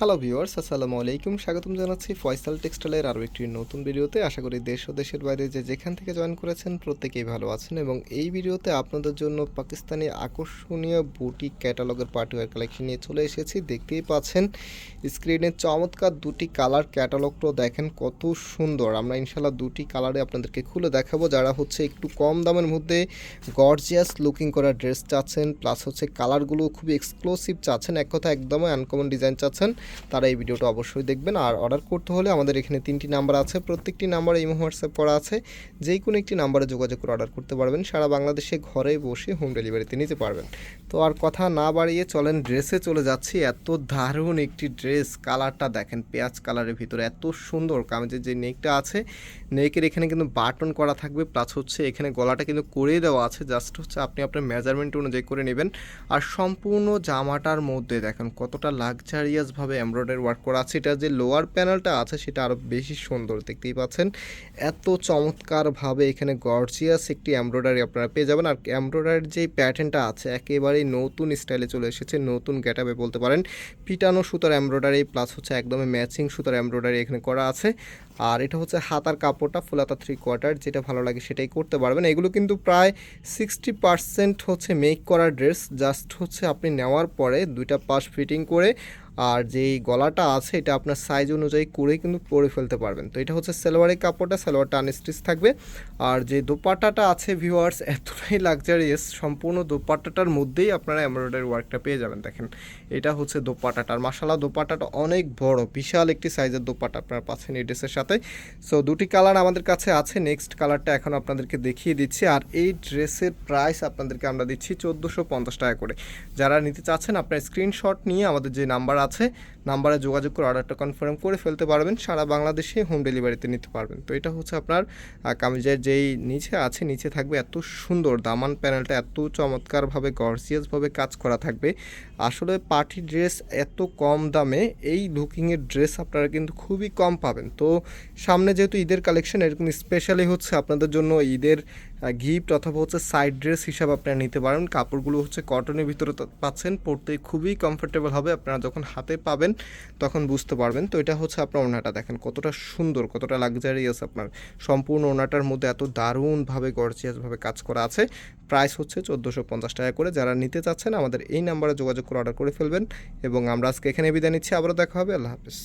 Hello viewers আসসালামু আলাইকুম। স্বাগতম জানাচ্ছি ফয়সাল টেক্সটাইলের আরও একটি নতুন ভিডিওতে। আশা করি দেশ ও দেশের বাইরে যে যেখান থেকে জয়েন করেছেন প্রত্যেকেই ভালো আছেন এবং এই ভিডিওতে আপনাদের জন্য পাকিস্তানি আকর্ষণীয় বুটি ক্যাটালগের পার্টিওয়ার কালেকশন নিয়ে চলে এসেছি। দেখতেই পাচ্ছেন, স্ক্রিনে চমৎকার দুটি কালার ক্যাটালগটাও দেখেন কত সুন্দর। আমরা ইনশাল্লাহ দুটি কালারে আপনাদেরকে খুলে দেখাবো। যারা হচ্ছে একটু কম দামের মধ্যে গর্জিয়াস লুকিং করা ড্রেস চাচ্ছেন প্লাস হচ্ছে কালারগুলো খুবই এক্সক্লুসিভ চাচ্ছেন, এক কথা একদমই আনকমন ডিজাইন চাচ্ছেন। তারা এই ভিডিওটা অবশ্যই দেখবেন। আর অর্ডার করতে হলে আমাদের এখানে তিনটি নাম্বার আছে। প্রত্যেকটি নাম্বারে ইমো হোয়াটসঅ্যাপ করা আছে। যেই কোনো একটি নাম্বারে যোগাযোগ করে অর্ডার করতে পারবেন। সারা বাংলাদেশে ঘরে বসে হোম ডেলিভারিতে নিতে পারবেন। তো আর কথা না বাড়িয়ে চলেন ড্রেসে চলে যাচ্ছি। এত দারুণ একটি ড্রেস কালারটা দেখেন, পেঁয়াজ কালারের ভিতরে। এত সুন্দর কামেজের যে নেকটা আছে, নেকের এখানে কিন্তু বাটন করা থাকবে। প্লাস হচ্ছে এখানে গলাটা কিন্তু করে দেওয়া আছে। জাস্ট হচ্ছে আপনি আপনার মেজারমেন্ট অনুযায়ী করে নেবেন। আর সম্পূর্ণ জামাটার মধ্যে দেখেন, কতটা লাক্সারিয়াসভাবে এমব্রয়ডারি ওয়ার্ক করা আছে। এটা যে লোয়ার প্যানেলটা আছে, সেটা আরও বেশি সুন্দর। দেখতেই পাচ্ছেন, এত চমৎকারভাবে এখানে গর্জিয়াস একটি এমব্রয়ডারি আপনারা পেয়ে যাবেন। আর এমব্রয়ডারির যে প্যাটার্নটা আছে, একেবারেই নতুন স্টাইলে চলে এসেছে, নতুন গেটাবে বলতে পারেন। পিটানো সুতার এমব্রয়ডারি প্লাস হচ্ছে একদমই ম্যাচিং সুতার এমব্রয়ডারি এখানে করা আছে। আর এটা হচ্ছে হাতার কাপড়টা ফুলাতা থ্রি কোয়ার্টার যেটা ভালো লাগে সেটাই করতে পারবেন। এগুলো কিন্তু প্রায় সিক্সটি পার্সেন্ট হচ্ছে মেক করা ড্রেস জাস্ট হচ্ছে আপনি নেওয়ার পরে দুইটা পাশ ফিটিং করে আর যেই গলাটা আছে এটা আপনার সাইজ অনুযায়ী করে কিন্তু পরে ফেলতে পারবেন। তো এটা হচ্ছে সালোয়ারের কাপড়টা সালোয়ারটা আনস্টিচ থাকবে। আর যে দোপাট্টাটা আছে ভিউয়ার্স এতটাই লাক্সারিয়াস সম্পূর্ণ দোপাট্টাটার মধ্যেই আপনারা এমব্রয়ডারি ওয়ার্কটা পেয়ে যাবেন। দেখেন, এটা হচ্ছে দোপাট্টাটা আর মাসালা দোপাট্টাটা অনেক বড়, বিশাল একটি সাইজের দোপাট্টা আপনারা পাচ্ছেন এই ড্রেসের সাথে। সো দুটি কালার আমাদের কাছে আছে। নেক্সট কালারটা এখন আপনাদেরকে দেখিয়ে দিচ্ছি। আর এই ড্রেসের প্রাইস আপনাদেরকে আমরা দিচ্ছি চোদ্দোশো পঞ্চাশ টাকা করে। যারা নিতে চাচ্ছেন, আপনার স্ক্রিনশট নিয়ে আমাদের যে নাম্বার আছে, নাম্বারে যোগাযোগ করে অর্ডারটা কনফার্ম করে ফেলতে পারবেন, সারা বাংলাদেশে হোম ডেলিভারিতে নিতে পারবেন। তো এটা হচ্ছে আপনার কামিজের যেই নিচে আছে, নিচে থাকবে এত সুন্দর দামান প্যানেলটা এত চমৎকারভাবে গর্জিয়াসভাবে কাজ করা থাকবে। আসলে পার্টি ড্রেস এত কম দামে, এই লুকিংয়ের ড্রেস আপনারা কিন্তু খুবই কম পাবেন। তো সামনে যেহেতু ঈদের কালেকশন এরকম স্পেশালি হচ্ছে আপনাদের জন্য ঈদের গিফট অথবা হচ্ছে সাইড ড্রেস হিসাবে আপনারা নিতে পারেন। কাপড়গুলো হচ্ছে কটনের ভিতরে পাচ্ছেন, পরতে খুবই কমফোর্টেবল হবে। আপনারা যখন হাতে পাবেন, তখন বুঝতে পারবেন। তো এটা হচ্ছে আপনার ওনাটা দেখেন, কতটা সুন্দর, কতটা লাক্সারিয়াস আপনার। সম্পূর্ণ ওনাটার মধ্যে এত দারুণভাবে গর্জিয়াসভাবে কাজ করা আছে। প্রাইস হচ্ছে চোদ্দোশো পঞ্চাশ টাকা করে। যারা নিতে চাচ্ছেন, আমাদের এই নাম্বারে যোগাযোগ করে অর্ডার করে ফেলবেন। এবং আমরা আজকে এখানে বিদায় নিচ্ছি। আবারও দেখা হবে। আল্লাহ হাফিজ।